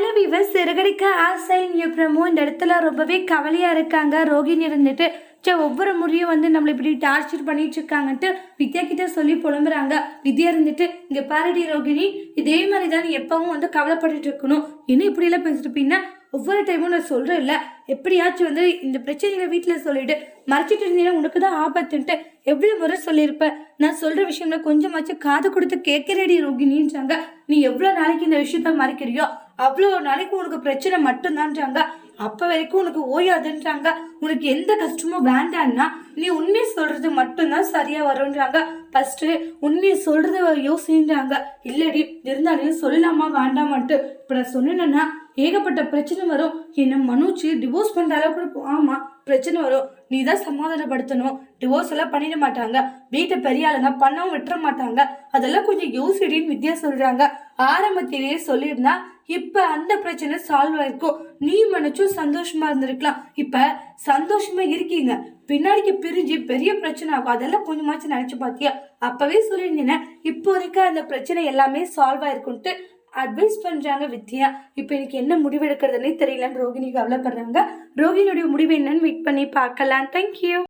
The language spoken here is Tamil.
ஹலோ சிறுகடிக்க ஆசை பிரமு இந்த இடத்துல ரொம்பவே கவலையாக இருக்காங்க. ரோகிணி இருந்துட்டு சே ஒவ்வொரு முறையும் வந்து நம்மளை இப்படி டார்ச்சர் பண்ணிட்டு இருக்காங்கன்ட்டு வித்யா கிட்ட சொல்லி புலம்புறாங்க. வித்யா இருந்துட்டு இங்கே பாரடி ரோகிணி இதே மாதிரி தான் நீ எப்பவும் வந்து கவலைப்பட்டுட்டு இருக்கணும். என்ன இப்படியெல்லாம் பேசிட்டு ஒவ்வொரு டைமும் நான் சொல்கிறேன் இல்லை எப்படியாச்சும் வந்து இந்த பிரச்சனைகளை வீட்டில் சொல்லிட்டு மறைச்சிட்டு இருந்தீங்கன்னா உனக்கு தான் ஆபத்துன்ட்டு எவ்வளோ முறை சொல்லியிருப்பேன் நான் சொல்கிற விஷயம்ல கொஞ்சமாச்சும் காது கொடுத்து கேட்கிறேடி ரோகிணின்றாங்க. நீ எவ்வளோ நாளைக்கு இந்த விஷயத்த மறைக்கிறியோ அவ்வளோ நாளைக்கு உனக்கு பிரச்சனை மட்டும்தான்றாங்க. அப்போ வரைக்கும் உனக்கு ஓயாதுன்றாங்க. உனக்கு எந்த கஷ்டமும் வேண்டான்னா நீ உண்மையை சொல்றது மட்டும்தான் சரியா வரும்ன்றாங்க. ஃபர்ஸ்ட் உண்மையை சொல்றத யோசின்றாங்க. இல்லடி இருந்தாலும் சொல்லலாமா வேண்டாமான்ட்டு. இப்போ நான் சொன்னேன்னா ஏகப்பட்ட பிரச்சனை வரும். என்ன மனுச்சு டிவோர்ஸ் பண்ணுற அளவுக்கு போ- ஆமா பிரச்சனை வரும். நீ தான் சமாதானப்படுத்தணும். டிவோர்ஸ் எல்லாம் பண்ணிட மாட்டாங்க. வீட்டை பெரிய ஆளுங்க பண்ணவும் விட்டுற மாட்டாங்க. அதெல்லாம் கொஞ்சம் யோசிடின்னு வித்யா சொல்றாங்க. ஆரம்பத்திலேயே சொல்லியிருந்தா இப்ப அந்த பிரச்சனை சால்வ் ஆயிருக்கும். நீ மனச்சும் சந்தோஷமா இருந்திருக்கலாம். இப்ப சந்தோஷமா இருக்கீங்க. பின்னாடிக்கு பிரிஞ்சு பெரிய பிரச்சனை ஆகும். அதெல்லாம் கொஞ்சமாச்சும் நினைச்சு பாத்தியா? அப்பவே சொல்லியிருந்தீங்க இப்போ இருக்க அந்த பிரச்சனை எல்லாமே சால்வ் ஆயிருக்கும்ட்டு அட்வைஸ் பண்ணுறாங்க வித்யா. இப்போ எனக்கு என்ன முடிவு எடுக்கிறதுனே தெரியலன்னு ரோகிணி கவலைப்படுறாங்க ரோகிணியுடைய முடிவு என்னன்னு வெயிட் பண்ணி பார்க்கலாம். தேங்க்யூ